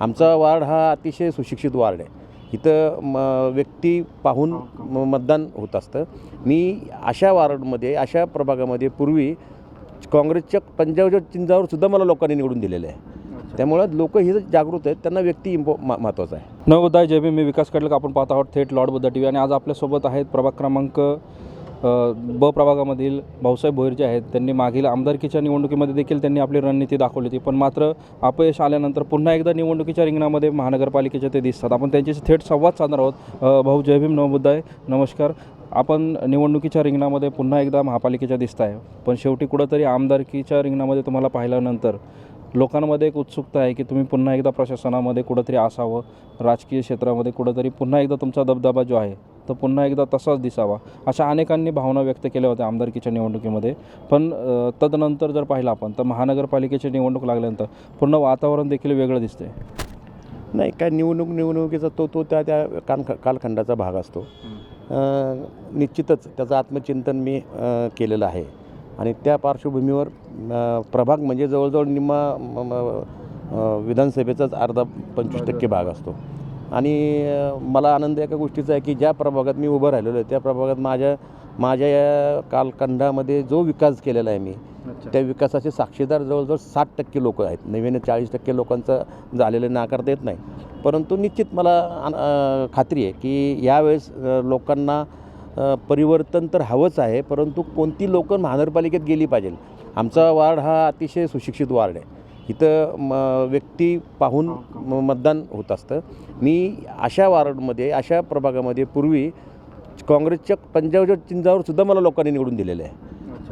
आमचा वार्ड हा अतिशय सुशिक्षित वार्ड आहे. इथं म व्यक्ती पाहून म मतदान होत असतं. मी अशा वार्डमध्ये अशा प्रभागामध्ये पूर्वी काँग्रेसच्या पंजाबच्या चिंजावर सुद्धा मला लोकांनी निवडून दिलेलं आहे. त्यामुळं लोक हे जागृत आहेत त्यांना व्यक्ती इम्पो मा महत्त्वाचा आहे. नवोदय जय भीम मी विकास कडलक आपण पाहत आहोत थेट लॉर्ड बुद्धा टी व्ही आणि आज आपल्यासोबत आहेत प्रभाग क्रमांक ब प्रभागामधील भाऊसाहेब भोईर जे आहेत त्यांनी मागील आमदारकीच्या निवडणुकीमध्ये देखील त्यांनी आपली रणनीती दाखवली होती. पण मात्र अपयश आल्यानंतर पुन्हा एकदा निवडणुकीच्या रिंगणामध्ये महानगरपालिकेचे ते दिसतात. आपण त्यांच्याशी थेट संवाद साधणार आहोत. भाऊ जय भीम नवबुद्धाय नमस्कार. आपण निवडणुकीच्या रिंगणामध्ये पुन्हा एकदा महापालिकेच्या दिसत आहे पण शेवटी कुठंतरी आमदारकीच्या रिंगणामध्ये तुम्हाला पाहिल्यानंतर लोकांमध्ये एक उत्सुकता आहे की तुम्ही पुन्हा एकदा प्रशासनामध्ये कुठंतरी असावं. राजकीय क्षेत्रामध्ये कुठंतरी पुन्हा एकदा तुमचा दबदबा जो आहे तो पुन्हा एकदा तसाच दिसावा. अशा अनेकांनी भावना व्यक्त केल्या होत्या आमदारकीच्या निवडणुकीमध्ये. पण तदनंतर जर पाहिलं आपण तर महानगरपालिकेची निवडणूक लागल्यानंतर पूर्ण वातावरण देखील वेगळं दिसतंय. नाही काय निवडणूक निवडणुकीचा तो तो त्या त्या कान कालखंडाचा भाग असतो. निश्चितच त्याचं आत्मचिंतन मी केलेलं आहे. आणि त्या पार्श्वभूमीवर प्रभाग म्हणजे जवळजवळ निम्मा विधानसभेचाच अर्धा पंचवीस टक्के भाग असतो. आणि मला आनंद एका गोष्टीचा आहे की ज्या प्रभागात मी उभं राहिलेलो आहे त्या प्रभागात माझ्या माझ्या या कालखंडामध्ये जो विकास केलेला आहे मी त्या विकासाचे साक्षीदार जवळजवळ साठ टक्के लोक आहेत. नव्याने चाळीस टक्के लोकांचं झालेलं नाकारता येत नाही. परंतु निश्चित मला खात्री आहे की यावेळेस लोकांना परिवर्तन तर हवंच आहे परंतु कोणती लोक महानगरपालिकेत गेली पाहिजे? आमचा वार्ड हा अतिशय सुशिक्षित वार्ड आहे. इथं म व्यक्ती पाहून म मतदान होत असतं. मी अशा वार्डमध्ये अशा प्रभागामध्ये पूर्वी काँग्रेसच्या पंजाबच्या चिंजावर सुद्धा मला लोकांनी निवडून दिलेलं आहे.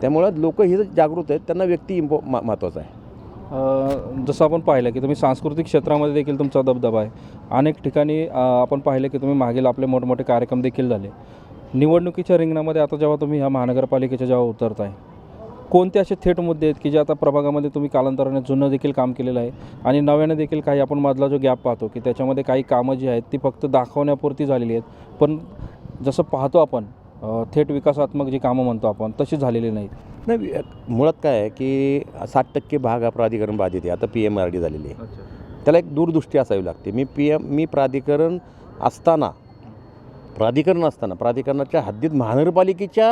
त्यामुळं लोक हे जागृत आहेत त्यांना व्यक्ती इम्पो मा महत्त्वाचा आहे. जसं आपण पाहिलं की तुम्ही सांस्कृतिक क्षेत्रामध्ये देखील तुमचा दबदबा आहे. अनेक ठिकाणी आपण पाहिलं की तुम्ही मागील आपले मोठमोठे कार्यक्रम देखील झाले. निवडणुकीच्या रिंगणामध्ये आता जेव्हा तुम्ही ह्या महानगरपालिकेच्या जेव्हा उतरताय कोणते असे थेट मुद्दे आहेत की जे आता प्रभागामध्ये तुम्ही कालांतराने जुनं देखील काम केलेलं आहे आणि नव्याने देखील काही आपण मधला जो गॅप पाहतो की त्याच्यामध्ये काही कामं जी आहेत ती फक्त दाखवण्यापुरती झालेली आहेत पण जसं पाहतो आपण थेट विकासात्मक जी कामं म्हणतो आपण तशी झालेली नाहीत. नाही मुळात काय आहे की साठ टक्के भाग हा प्राधिकरण बाधित आहे. आता पी एम आर डी झालेली आहे. त्याला एक दूरदृष्टी असावी लागते. मी पी एम मी प्राधिकरण असताना प्राधिकरण असताना प्राधिकरणाच्या हद्दीत महानगरपालिकेच्या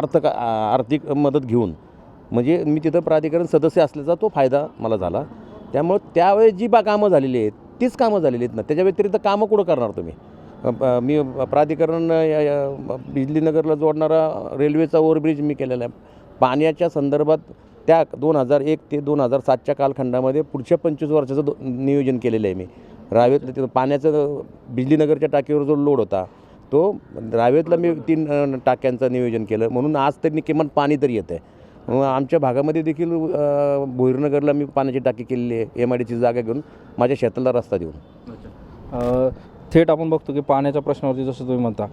अर्थ का- आर्थिक मदत घेऊन म्हणजे मी तिथं प्राधिकरण सदस्य असल्याचा तो फायदा मला झाला. त्यामुळं त्यावेळेस जी बा कामं झालेली आहेत तीच कामं झालेली आहेत ना. त्याच्या व्यतिरिक्त कामं कुठं करणार तुम्ही? मी प्राधिकरण बिजलीनगरला जोडणारा रेल्वेचा ओव्हरब्रिज मी केलेला आहे. पाण्याच्या संदर्भात त्या दोन हजार एक ते दोन हजार सातच्या कालखंडामध्ये पुढच्या पंचवीस वर्षाचं दो नियोजन केलेलं आहे मी. रावेतलं तिथं पाण्याचं बिजलीनगरच्या टाकीवर जो लोड होता तो रावेतला मी तीन टाक्यांचं नियोजन केलं. म्हणून आज तरी किमान पाणी तरी येतं आहे मग आमच्या भागामध्ये देखील अ, भोईरनगरला मी पाण्याची टाकी केलेली आहे एम आय डीची जागा घेऊन माझ्या शेताला रस्ता देऊन. थेट आपण बघतो की पाण्याच्या प्रश्नावरती जसं तुम्ही म्हणता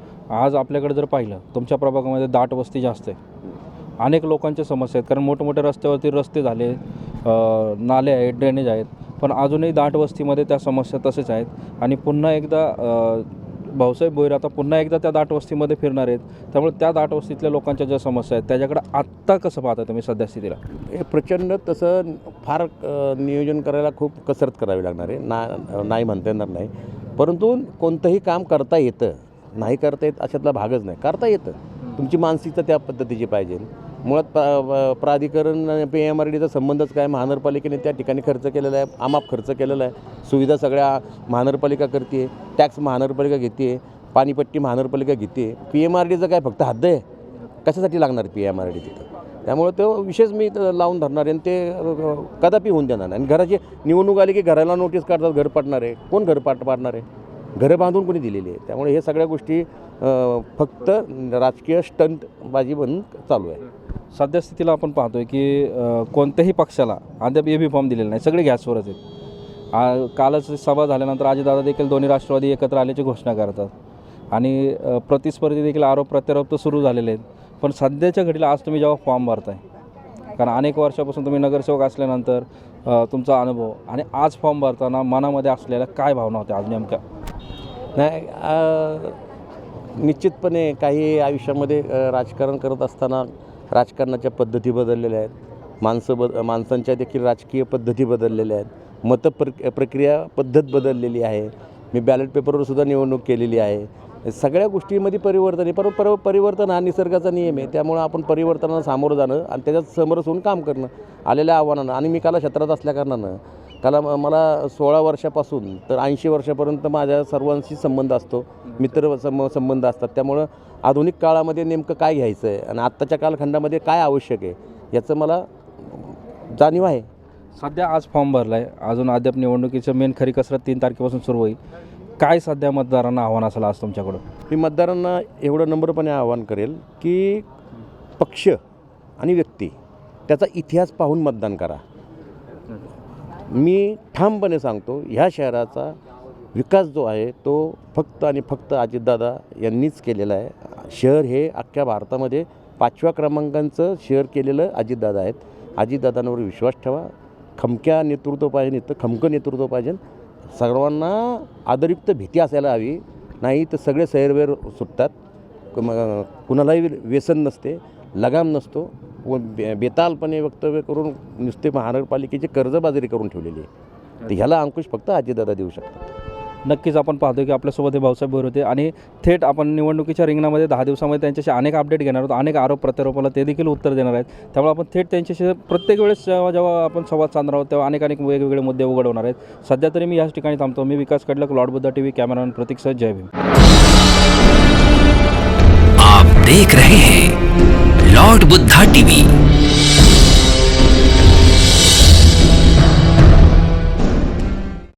आज आपल्याकडे जर पाहिलं तुमच्या प्रभागामध्ये दाट वस्ती जास्त आहे. अनेक लोकांच्या समस्या आहेत कारण मोठमोठ्या रस्त्यावरती रस्ते झाले नाले आहेत ड्रेनेज आहेत. पण अजूनही दाट वस्तीमध्ये त्या समस्या तसेच आहेत. आणि पुन्हा एकदा भाऊसाहेब भोईर आता पुन्हा एकदा त्या दाट वस्तीमध्ये फिरणार आहेत. त्यामुळे त्या दाट वस्तीतल्या लोकांच्या ज्या समस्या आहेत त्याच्याकडे आत्ता कसं पाहता तुम्ही सध्या स्थितीला? हे प्रचंड तसं फार नियोजन करायला खूप कसरत करावी लागणार आहे. ना नाही म्हणता येणार नाही. परंतु कोणतंही काम करता येतं. नाही करता येत अशातला भागच नाही. करता येतं. तुमची मानसिकता त्या पद्धतीची पाहिजे. मुळात प्रा प्राधिकरण आणि पी एम आर डीचा संबंधच काय? महानगरपालिकेने त्या ठिकाणी खर्च केलेला आहे आमाप खर्च केलेला आहे. सुविधा सगळ्या महानगरपालिका करते टॅक्स महानगरपालिका घेते पाणीपट्टी महानगरपालिका घेते पी एम आर डीचं काय फक्त हद्द आहे? कशासाठी लागणार पी एम आर डी तिथं? त्यामुळे तो विशेष मी इथं लावून धरणार आहे आणि ते कदापि होऊन देणार नाही. आणि घराची निवडणूक आली की घराला नोटीस काढतात घर पाडणार आहे. कोण घर पाट पाडणार आहे? घरं बांधून कोणी दिलेली आहे? त्यामुळे हे सगळ्या गोष्टी फक्त राजकीय स्टंटबाजी म्हणून चालू आहे. सध्या स्थितीला आपण पाहतोय की अ, कोणत्याही पक्षाला अद्याप ए बी फॉर्म दिलेला नाही. सगळे गॅसवरच आहेत. आ, कालच सभा झाल्यानंतर अजितदादा देखील दोन्ही राष्ट्रवादी एकत्र आल्याची घोषणा करतात. आणि अ, प्रतिस्पर्धी देखील आरोप प्रत्यारोप तर सुरू झालेले आहेत. पण सध्याच्या घडीला आज तुम्ही जेव्हा फॉर्म भरताय कारण अनेक वर्षापासून तुम्ही नगरसेवक असल्यानंतर अ, तुमचा अनुभव आणि आज फॉर्म भरताना मनामध्ये असलेल्या काय भावना होत्या आज नेमक्या? नाही अ, निश्चितपणे काही आयुष्यामध्ये अ, राजकारण करत असताना राजकारणाच्या पद्धती बदललेल्या आहेत. माणसं बद माणसांच्या देखील राजकीय पद्धती बदललेल्या आहेत. मत प्र प्रक्रिया पद्धत बदललेली आहे. मी बॅलेट पेपरवर सुद्धा निवडणूक केलेली आहे. सगळ्या गोष्टीमध्ये परिवर्तन आहे. पर पर परिवर्तन हा निसर्गाचा नियम आहे. त्यामुळं आपण परिवर्तनाला सामोरं जाणं आणि त्याच्यात समरस होऊन काम करणं. आलेल्या आव्हानानं. आणि मी कला क्षेत्रात असल्याकारणानं कला मला सोळा वर्षापासून तर ऐंशी वर्षापर्यंत माझ्या सर्वांशी संबंध असतो. मित्र सम संबंध असतात. त्यामुळं आधुनिक काळामध्ये नेमकं काय घ्यायचं आहे आणि आत्ताच्या कालखंडामध्ये काय आवश्यक आहे याचं मला जाणीव आहे. सध्या आज फॉर्म भरला आहे अजून अद्याप निवडणुकीचं मेन खरी कसरत तीन तारखेपासून सुरू होईल. काय सध्या मतदारांना आव्हान असेल आज तुमच्याकडं मी मतदारांना एवढं नम्रपणे आवाहन करेल की पक्ष आणि व्यक्ती त्याचा इतिहास पाहून मतदान करा. मी ठामपणे सांगतो ह्या शहराचा विकास जो आहे तो फक्त आणि फक्त अजितदादा यांनीच केलेला आहे. शहर हे अख्ख्या भारतामध्ये पाचव्या क्रमांकांचं शहर केलेलं अजितदादा आहेत. अजितदादांवर विश्वास ठेवा. खमक्या नेतृत्व पाहिजे तर खमकं नेतृत्व पाहिजे. सर्वांना आदरयुक्त भीती असायला हवी नाही तर सगळे सैरवेर सुटतात. कुणालाही व्यसन नसते लगाम नसतो. व बे बेतालपणे वक्तव्य करून नुसते महानगरपालिकेची कर्जबाजारी करून ठेवलेली आहे. तर ह्याला अंकुश फक्त अजितदादा देऊ शकतात. नक्कीच आपण पाहतो की आपल्यासोबत हे भाऊसाहेब भोईर होते आणि थेट आपण निवडणुकीच्या रिंगणामध्ये दहा दिवसामध्ये त्यांच्याशी अनेक अपडेट घेणार आहोत अनेक आरोप प्रत्यारोपाला ते देखील उत्तर देणार आहेत. त्यामुळे आपण थेट त्यांच्याशी प्रत्येक वेळेस जेव्हा जेव्हा आपण संवाद साधणार आहोत तेव्हा अनेक अनेक वेगवेगळे मुद्दे उघड होणार आहेत. सध्या तरी मी याच ठिकाणी थांबतो. मी Vikas Kadlak Lord Buddha T V cameraman Prateek सह जय भीम. आप देख रहे हैं लॉर्ड बुद्धा टीवी